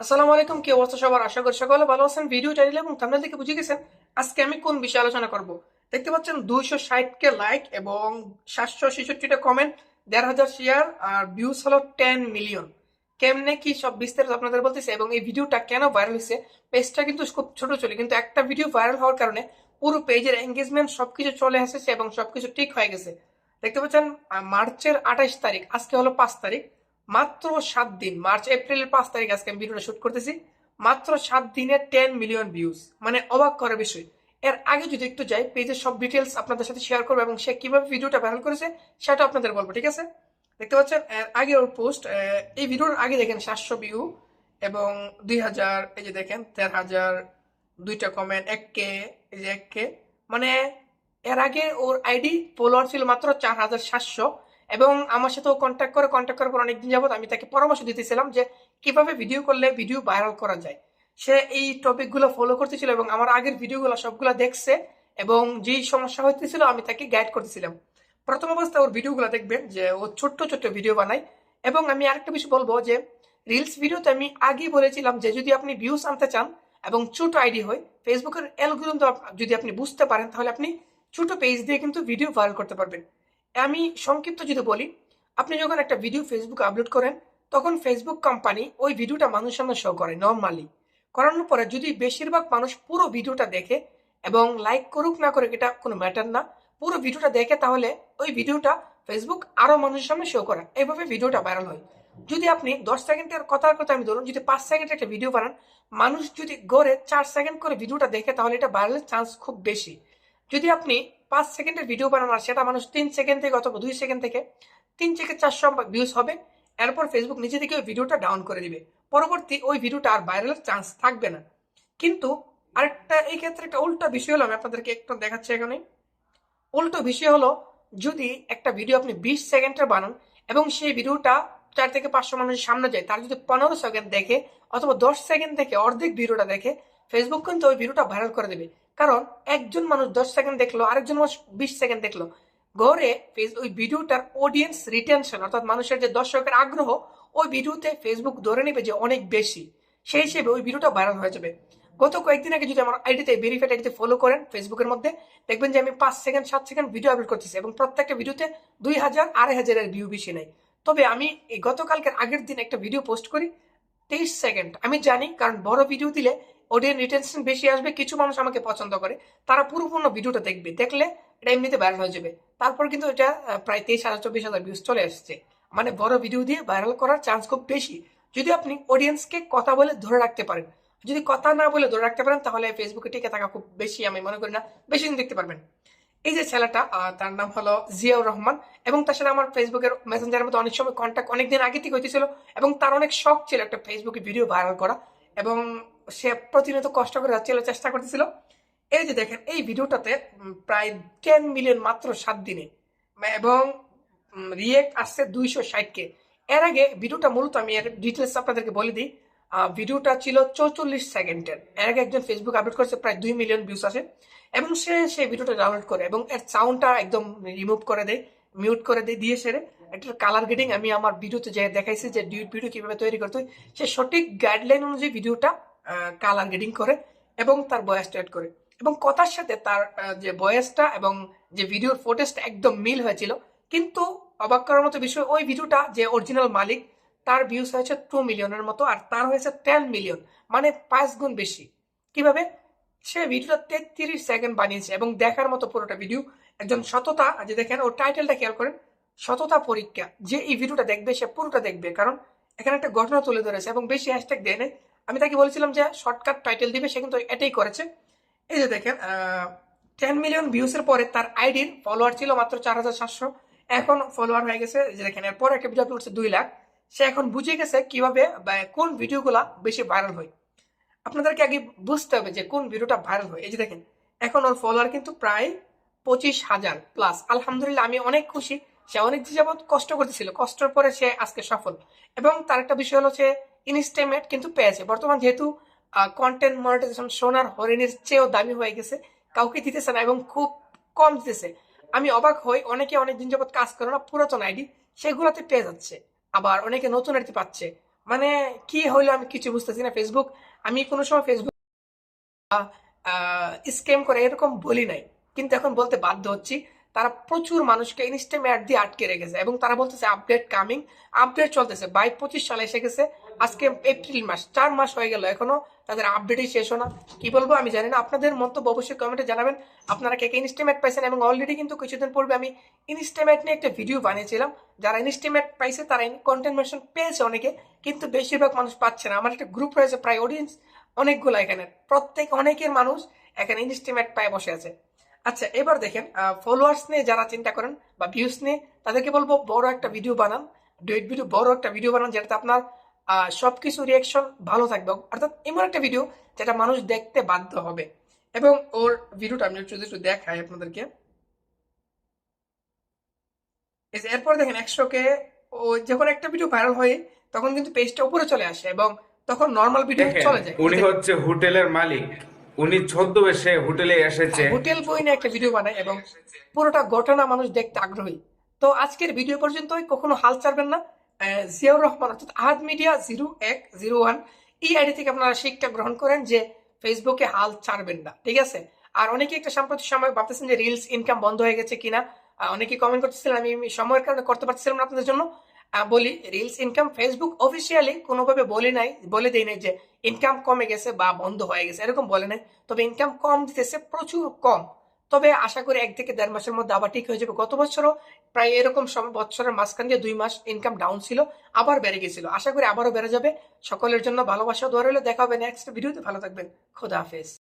আসসালামু আলাইকুম, কি অবস্থা সবার? আশা করি সকলে ভালো আছেন। ভিডিও টাইটেল এবং থাম্বনেল থেকে বুঝে গেছেন আজকে আমি কোন বিষয়ে আলোচনা করব। দেখতে পাচ্ছেন দুইশো ষাট কে লাইক এবং সাতশো ছেষট্টিটা কমেন্ট দেড় হাজার শেয়ার আর ভিউজ হলো টেন মিলিয়ন কেমনে কি সব বিস্তারিত আপনাদের বলতেছে এবং এই ভিডিওটা কেন ভাইরাল হয়েছে পেজটা কিন্তু খুব ছোট চলে, কিন্তু একটা ভিডিও ভাইরাল হওয়ার কারণে পুরো পেজের এঙ্গেজমেন্ট সবকিছু চলে এসেছে এবং সবকিছু ঠিক হয়ে গেছে। দেখতে পাচ্ছেন মার্চের আঠাইশ তারিখ, আজকে হলো পাঁচ তারিখ। মাত্র সাত দিন, মার্চ, এপ্রিলের পাঁচ তারিখ আজকে আমি ভিডিওটা শুট করতেছি, মাত্র সাত দিনে টেন মিলিয়ন ভিউজ মানে অবাক করার বিষয়। এর আগে যদি একটু যাই পেজের সব ডিটেলস আপনাদের সাথে শেয়ার করব এবং সে কীভাবে ভিডিওটা ভাইরাল করেছে সেটা আপনাদের বলব, ঠিক আছে? দেখতে পাচ্ছেন, এর আগে ওর পোস্ট এই ভিডিওর আগে দেখেন সাতশো ভিউ এবং দুই হাজার, এই যে দেখেন, তেরো হাজার, দুইটা কমেন্ট এক কে, এই যে এক কে। মানে এর আগে ওর আইডি ফলোয়ার ছিল মাত্র চার হাজার সাতশো। এবং আমার সাথেও কন্ট্যাক্ট করে কন্ট্যাক্ট করার পর অনেকদিন যাবত আমি তাকে পরামর্শ দিতেছিলাম যে কীভাবে ভিডিও করলে ভিডিও ভাইরাল করা যায়। সে এই টপিকগুলো ফলো করতেছিল এবং আমার আগের ভিডিওগুলো সবগুলো দেখছে এবং যেই সমস্যা হইতেছিল আমি তাকে গাইড করতেছিলাম। প্রথম অবস্থায় ওর ভিডিওগুলো দেখবেন যে ও ছোট্ট ছোট্ট ভিডিও বানায় এবং আমি আরেকটা বিষয় বলব যে রিলস ভিডিওতে আমি আগেই বলেছিলাম যে যদি আপনি ভিউস আনতে চান এবং ছোট আইডি হয় ফেসবুকের অ্যালগোরিদম যদি আপনি বুঝতে পারেন তাহলে আপনি ছোট পেজ দিয়ে কিন্তু ভিডিও ভাইরাল করতে পারবেন। আমি সংক্ষিপ্ত যদি বলি, আপনি যখন একটা ভিডিও ফেসবুকে আপলোড করেন, তখন ফেসবুক কোম্পানি ওই ভিডিওটা মানুষের সামনে শো করে নর্মালি করানোর পরে যদি বেশিরভাগ মানুষ পুরো ভিডিওটা দেখে এবং লাইক করুক না করুক এটা কোনো ম্যাটার না, পুরো ভিডিওটা দেখে তাহলে ওই ভিডিওটা ফেসবুক আরও মানুষের সামনে শো করে। এইভাবে ভিডিওটা ভাইরাল হয়। যদি আপনি দশ সেকেন্ডের কথার কথা আমি ধরুন, যদি পাঁচ সেকেন্ডের একটা ভিডিও বানান, মানুষ যদি গড়ে চার সেকেন্ড করে ভিডিওটা দেখে তাহলে এটা ভাইরালের চান্স খুব বেশি। যদি আপনি পাঁচ সেকেন্ডের ভিডিও বানান আর সেটা মানুষ তিন সেকেন্ড থেকে অথবা দুই সেকেন্ড থেকে তিন থেকে চারশো ভিউজ হবে। এরপর ফেসবুক নিজে থেকে ওই ভিডিওটা ডাউন করে দিবে। পরবর্তী ওই ভিডিওটা আর ভাইরালের চান্স থাকবে না। কিন্তু আরেকটা, এই ক্ষেত্রে একটা উল্টা বিষয় হলো, আমি আপনাদেরকে একটু দেখাচ্ছি এখানে। উল্টো বিষয় হলো, যদি একটা ভিডিও আপনি বিশ সেকেন্ডের বানান এবং সেই ভিডিওটা চার থেকে পাঁচশো মানুষের সামনে যায়, তার যদি পনেরো সেকেন্ড দেখে অথবা দশ সেকেন্ড থেকে অর্ধেক ভিডিওটা দেখে ফেসবুক কিন্তু ওই ভিডিওটা ভাইরাল করে দেবে। কারণ একজন মানুষ দশ সেকেন্ড দেখল, আরেকজন মানুষ বিশ সেকেন্ড দেখল। গড়ে ওই ভিডিওটার অডিয়েন্স রিটেনশন অর্থাৎ মানুষের যে দর্শকের আগ্রহ, ওই ভিডিওতে ফেসবুক ধরে নেবে যে অনেক বেশি। সেই হিসেবে ওই ভিডিওটা ভাইরাল হয়ে যাবে। গত কয়েকদিন আগে যদি আমার আইডিতে ভেরিফাইড আইডিতে ফলো করেন ফেসবুকের মধ্যে, দেখবেন যে আমি পাঁচ সেকেন্ড সাত সেকেন্ড ভিডিও আপলোড করতেছি এবং প্রত্যেকটা ভিডিওতে দুই হাজার, আড়াই হাজারের ভিউ বেশি নেই। তবে আমি এই গতকালকের আগের দিন একটা ভিডিও পোস্ট করি, তেইশ সেকেন্ড আমি জানি, কারণ বড় ভিডিও দিলে অডিয়েন্স রিটেনশন বেশি আসবে, কিছু মানুষ আমাকে পছন্দ করে, তারা পুরোপূর্ণ ভিডিওটা দেখবে, দেখলে এটা এমনিতে ভাইরাল হয়ে যাবে। তারপর কিন্তু এটা প্রায় তেইশ হাজার, চব্বিশ হাজার ভিউজ চলে আসছে। মানে বড় ভিডিও দিয়ে ভাইরাল করার চান্স খুব বেশি। যদি আপনি অডিয়েন্সকে কথা বলে ধরে রাখতে পারেন, যদি কথা না বলে ধরে রাখতে পারেন, তাহলে ফেসবুকে টিকে থাকা খুব বেশি আমি মনে করি না, বেশি দিন দেখতে পারবেন। এই যে ছেলেটা তার নাম হলো জিয়াউর রহমান এবং তার সাথে আমার ফেসবুকের মেসেঞ্জারের মধ্যে অনেক সময় কন্ট্যাক্ট অনেকদিন আগে থেকে হইতেছিল এবং তার অনেক শখ ছিল একটা ফেসবুকে ভিডিও ভাইরাল করা এবং সে প্রতিনিয়ত কষ্ট করে যাচ্ছিল চেষ্টা করতেছিল। এই যে দেখেন, এই ভিডিওটাতে প্রায় টেন মিলিয়ন মাত্র সাত দিনে। এবং রিয়েক্ট আসছে দুইশো ষাটকে এর আগে ভিডিওটা মূলত আমি এর ডিটেলস আপনাদেরকে বলে দিই। ভিডিওটা ছিল চৌচল্লিশ সেকেন্ডের। এর আগে একজন ফেসবুক আপলোড করেছে, প্রায় দুই মিলিয়ন ভিউস আছে এবং সে সেই ভিডিওটা ডাউনলোড করে, এবং এর সাউন্ডটা একদম রিমুভ করে দেয় মিউট করে দেয়, দিয়ে সেরে। একটা কালার গ্রেডিং আমি আমার ভিডিওতে যে দেখাইছি যে ভিডিও কীভাবে তৈরি করতে হয়, সে সঠিক গাইডলাইন অনুযায়ী ভিডিওটা কালার গ্রেডিং করে এবং তার বয়সটা অ্যাড করে। এবং কথার সাথে তার যে বয়সটা এবং যে ভিডিওর ফুটেজটা একদম মিল হয়েছিল। কিন্তু অবাক করার মতো বিষয়, ওই ভিডিওটা যে অরিজিনাল মালিক, তার ভিউস হয়েছে টু মিলিয়নের মতো আর তার হয়েছে টেন মিলিয়ন মানে পাঁচ গুণ বেশি। কীভাবে? সে ভিডিওটা তেত্রিশ সেকেন্ড বানিয়েছে এবং দেখার মতো পুরোটা ভিডিও একজন সততা যে দেখেন, ওর টাইটেলটা খেয়াল করেন, সততা পরীক্ষা। যে এই ভিডিওটা দেখবে, সে পুরোটা দেখবে। কারণ এখানে একটা ঘটনা তুলে ধরেছে এবং বেশি হ্যাশট্যাগ দেয় নাই। আমি তাকে বলেছিলাম যে শর্টকাট টাইটেল দিবে, সে কিন্তু এটাই করেছে। এই যে দেখেন টেন মিলিয়ন ভিউসের পরে তার আইডির ফলোয়ার ছিল মাত্র চার হাজার সাতশো। এখন ফলোয়ার হয়ে গেছে যে দেখেন, এরপর একটা ভিডিও আপলোড দুই লাখ। সে এখন বুঝে গেছে কীভাবে কোন ভিডিওগুলা বেশি ভাইরাল হয়। আপনাদেরকে আগে বুঝতে হবে যে কোন ভিডিওটা ভাইরাল হয়। এই যে দেখেন, এখন ওর ফলোয়ার কিন্তু প্রায় পঁচিশ হাজার প্লাস আলহামদুলিল্লাহ, আমি অনেক খুশি। সে অনেক যাবৎ কষ্ট করতেছিল, কষ্টের পরে সে আজকে সফল। এবং তার একটা বিষয় হলো সে ইনস্টেমেট কিন্তু পেয়েছে। বর্তমান যেহেতু কন্টেন্ট মনিটাইজেশন সোনার হরিণের চেয়েও দামি হয়ে গেছে, কাউকে দিতেছে না এবং খুব কম দিতেছে। আমি অবাক হই, অনেকে অনেক দিন যাবৎ কাজ করে না, পুরাতন আইডি, সেগুলোতে পেয়ে যাচ্ছে। আবার অনেকে নতুন আইডি পাচ্ছে। মানে কি হইল আমি কিছু বুঝতেছি না। ফেসবুক আমি কোনো সময় ফেসবুক স্ক্যাম করে এরকম বলি নাই। কিন্তু এখন বলতে বাধ্য হচ্ছি, তারা প্রচুর মানুষকে ইনস্টাম্যাট দিয়ে আটকে রেখেছে এবং তারা বলতেছে আপডেট কামিং আপডেট চলতেছে। বাই পঁচিশ সালে এসে গেছে আজকে এপ্রিল মাস, চার মাস হয়ে গেল এখনও, তাদের আপডেটই শেষ না। কি বলব, আমি জানি না। আপনাদের মন্তব্য অবশ্যই কমেন্টে জানাবেন। আপনারা কে কে ইনস্টামেট পাইছেন এবং অলরেডি কিন্তু কিছুদিন পূর্বে আমি ইনস্টিমেট নিয়ে একটা ভিডিও বানিয়েছিলাম। যারা ইনস্টিমেট পাইছে, তারা কন্টেন্ট পেয়েছে অনেকে, কিন্তু বেশিরভাগ মানুষ পাচ্ছে না। আমার একটা গ্রুপ রয়েছে, প্রায় অডিয়েন্স অনেকগুলো এখানে। প্রত্যেক অনেকের মানুষ এখানে ইনস্টিমেট পায়ে বসে আছে। আচ্ছা এবার দেখেন ফলোয়ার্স নিয়ে যারা চিন্তা করেন বা ভিউস নিয়ে, তাদেরকে বলব, বড় একটা ভিডিও বানান। ডুয়েট ভিডিও বড় একটা ভিডিও বানান, যেটাতে আপনার সবকিছু রিয়াকশন ভালো থাকবে। অর্থাৎ এমন একটা ভিডিও যেটা মানুষ দেখতে বাধ্য হবে। এবং ওর ভিডিওটা আমি একটু একটু দেখাই আপনাদেরকে। এরপর দেখেন একশোকে ও যখন একটা ভিডিও ভাইরাল হয় তখন কিন্তু পেজটা উপরে চলে আসে এবং তখন নর্মাল ভিডিও চলে যায়। উনি হচ্ছে হোটেলের মালিক। উনি ছদ্মবেশে হোটেলে এসেছে। হোটেল বই নিয়ে একটা ভিডিও বানায় এবং পুরোটা ঘটনা মানুষ দেখতে আগ্রহী। তো আজকের ভিডিও পর্যন্তই। কখনো হাল ছাড়বেন না। জিয়াউর রহমান অর্থাৎ আহাদ মিডিয়া জিরো এক, জিরো ওয়ান, এই আইডি থেকে আপনারা শিক্ষা গ্রহণ করেন যে ফেসবুকে হাল ছাড়বেন না, ঠিক আছে? আর অনেকে একটা সাম্প্রতিক সময় ভাবতেছেন যে রিলস ইনকাম বন্ধ হয়ে গেছে কিনা। অনেকে কমেন্ট করতেছিলেন, আমি সময়ের কারণে করতে পারছিলাম না আপনাদের জন্য। বলি রিলস ইনকাম ফেসবুক অফিসিয়ালি কোনোভাবে বলে নাই, বলে দেয় নাই যে ইনকাম কমে গেছে বা বন্ধ হয়ে গেছে, এরকম বলে নাই। তবে ইনকাম কম দিতেছে প্রচুর কম। তবে আশা করি এক থেকে দেড় মাসের মধ্যে আবার ঠিক হয়ে যাবে। গত বছরও প্রায় এরকম সময় বছরের মাঝখান দিয়ে দুই মাস ইনকাম ডাউন ছিল, আবার বেড়ে গেছিল। আশা করি আবারও বেড়ে যাবে। সকলের জন্য ভালোবাসা, দোয়া রইল। দেখা হবে নেক্সট ভিডিওতে ভালো থাকবেন। খোদা হাফেজ।